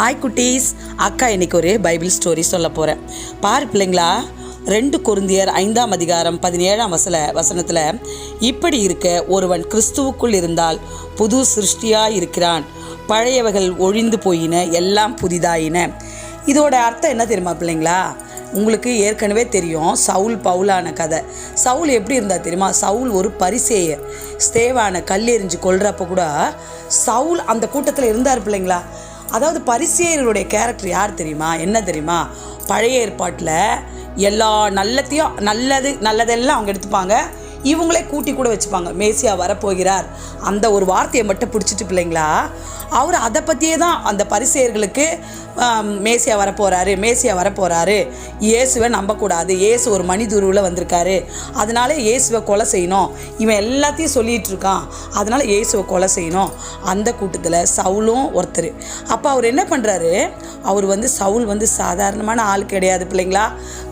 Hi குட்டீஸ். அக்கா இன்னைக்கு ஒரு பைபிள் ஸ்டோரி சொல்ல போகிறேன் பாரு பிள்ளைங்களா ரெண்டு குருந்தியர் ஐந்தாம் அதிகாரம் பதினேழாம் வசல வசனத்தில் இப்படி இருக்க ஒருவன் கிறிஸ்துவுக்குள் இருந்தால் புது சிருஷ்டியாக இருக்கிறான். பழையவைகள் ஒழிந்து போயின எல்லாம் புதிதாயின. இதோட அர்த்தம் என்ன தெரியுமா பிள்ளைங்களா? உங்களுக்கு ஏற்கனவே தெரியும் சவுல் பவுலான கதை. சவுல் எப்படி இருந்தா தெரியுமா? சவுல் ஒரு பரிசேயர். ஸ்தேவான கல்லெறிஞ்சு கொள்றப்ப கூட சவுல் அந்த கூட்டத்தில் இருந்தார் பிள்ளைங்களா? அதாவது பரிசேயர்களுடைய கேரக்டர் யார் தெரியுமா? என்ன தெரியுமா? பழைய ஏற்பாட்டில் எல்லா நல்லத்தையும் நல்லது நல்லதெல்லாம் அவங்க எடுத்துப்பாங்க. இவங்களே கூட்டி கூட வச்சுப்பாங்க. மேசியா வரப்போகிறார். அந்த ஒரு வார்த்தையை மட்டும் பிடிச்சிட்டு பிள்ளைங்களா அவர் அதை பற்றியே தான் அந்த பரிசெயர்களுக்கு மேசியா வரப்போகிறாரு மேசியா வரப்போகிறாரு இயேசுவை நம்பக்கூடாது. இயேசு ஒரு மனிதுருவில் வந்திருக்காரு. அதனால இயேசுவை கொலை செய்யணும். இவன் எல்லாத்தையும் சொல்லிகிட்டு இருக்கான். அதனால் இயேசுவை கொலை செய்யணும். அந்த கூட்டத்தில் சவுலும் ஒருத்தர். அப்போ அவர் என்ன பண்ணுறாரு அவர் வந்து சவுல் வந்து சாதாரணமான ஆள் கிடையாது பிள்ளைங்களா?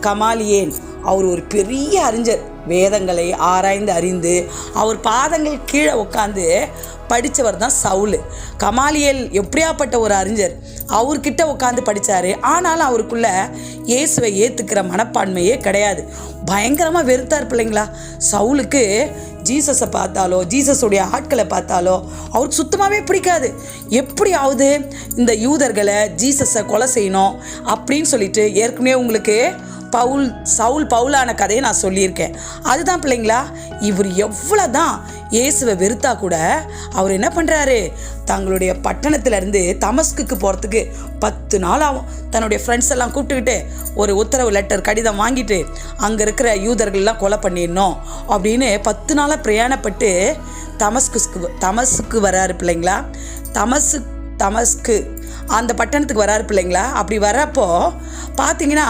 கமாலியேன். அவர் ஒரு பெரிய அறிஞர். வேதங்களை ஆராய்ந்து அறிந்து அவர் பாதங்கள் கீழே உட்காந்து படித்தவர் தான் சவுல். கமாலியல் எப்படியாப்பட்ட ஒரு அறிஞர். அவர்கிட்ட உட்காந்து படித்தார் ஆனாலும் அவருக்குள்ள இயேசுவை ஏற்றுக்கிற மனப்பான்மையே கிடையாது. பயங்கரமாக வெறுத்தார் பிள்ளைங்களா? சவுலுக்கு ஜீசஸை பார்த்தாலோ ஜீசஸுடைய ஆட்களை பார்த்தாலோ அவருக்கு சுத்தமாகவே பிடிக்காது. எப்படியாவது இந்த யூதர்களை ஜீசஸை கொலை செய்யணும் அப்படின்னு சொல்லிட்டு ஏற்கனவே உங்களுக்கு பவுல் சவுல் பவுலான கதையை நான் சொல்லியிருக்கேன். அதுதான் பிள்ளைங்களா இவர் எவ்வளோ தான் இயேசுவை வெறுத்தா கூட அவர் என்ன பண்ணுறாரு தங்களுடைய பட்டணத்திலேருந்து தமஸ்குக்கு போகிறதுக்கு பத்து நாள் ஆகும். தன்னுடைய ஃப்ரெண்ட்ஸ் எல்லாம் கூப்பிட்டுக்கிட்டு ஒரு உத்தரவு லெட்டர் கடிதம் வாங்கிட்டு அங்கே இருக்கிற யூதர்கள்லாம் கொலை பண்ணிடணும் அப்படின்னு பத்து நாளாக பிரயாணப்பட்டு தமஸ்குஸ்க்கு தமஸுக்கு வராரு பிள்ளைங்களா? தமசு தமஸ்கு அந்த பட்டணத்துக்கு வராரு பிள்ளைங்களா? அப்படி வரப்போ பார்த்தீங்கன்னா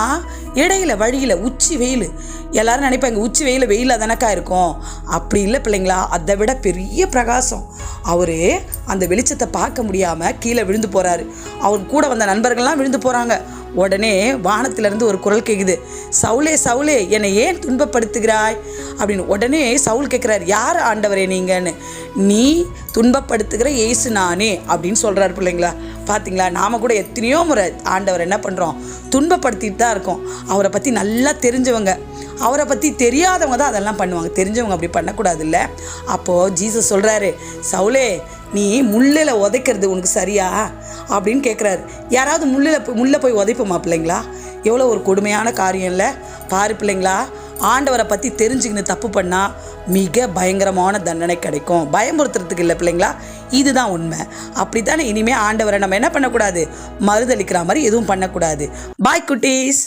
இடையில வழியில் உச்சி வெயில். எல்லாரும் நினைப்பாங்க உச்சி வெயில் வெயிலாக தானக்கா இருக்கும். அப்படி இல்லை பிள்ளைங்களா அதை விட பெரிய பிரகாசம். அவர் அந்த வெளிச்சத்தை பார்க்க முடியாமல் கீழே விழுந்து போகிறாரு அவர் கூட வந்த நண்பர்கள்லாம் விழுந்து போகிறாங்க உடனே வானத்திலிருந்து ஒரு குரல் கேட்குது சவுலே சவுலே என்னை ஏன் துன்பப்படுத்துகிறாய்? அப்படின்னு உடனே சவுல் கேட்குறாரு யார் ஆண்டவரே நீங்கன்னு? நீ துன்பப்படுத்துகிற ஏசு நானே அப்படின்னு சொல்கிறாரு பிள்ளைங்களா. பார்த்தீங்களா நாம் கூட எத்தனையோ முறை ஆண்டவர் என்ன பண்ணுறோம் துன்பப்படுத்திட்டு தான் இருக்கோம். அவரை பற்றி நல்லா தெரிஞ்சவங்க அவரை பற்றி தெரியாதவங்க தான் அதெல்லாம் பண்ணுவாங்க. தெரிஞ்சவங்க அப்படி பண்ணக்கூடாது இல்லை அப்போது ஜீசஸ் சொல்கிறாரு சவுலே நீ முள்ளில் உதைக்கிறது உனக்கு சரியா? அப்படின்னு கேட்குறாரு யாராவது முள்ளில் போய் முள்ளை போய் உதைப்போமா பிள்ளைங்களா? எவ்வளோ ஒரு கொடுமையான காரியம் இல்லை. பாரு பிள்ளைங்களா ஆண்டவரை பற்றி தெரிஞ்சுக்கின்னு தப்பு பண்ணால் மிக பயங்கரமான தண்டனை கிடைக்கும். பயமுறுத்துறதுக்கு இல்லை பிள்ளைங்களா இதுதான் உண்மை. அப்படி தானே இனிமேல் ஆண்டவரை நம்ம என்ன பண்ணக்கூடாது? மறுதளிக்கிற மாதிரி எதுவும் பண்ணக்கூடாது. பாய் குட்டீஸ்.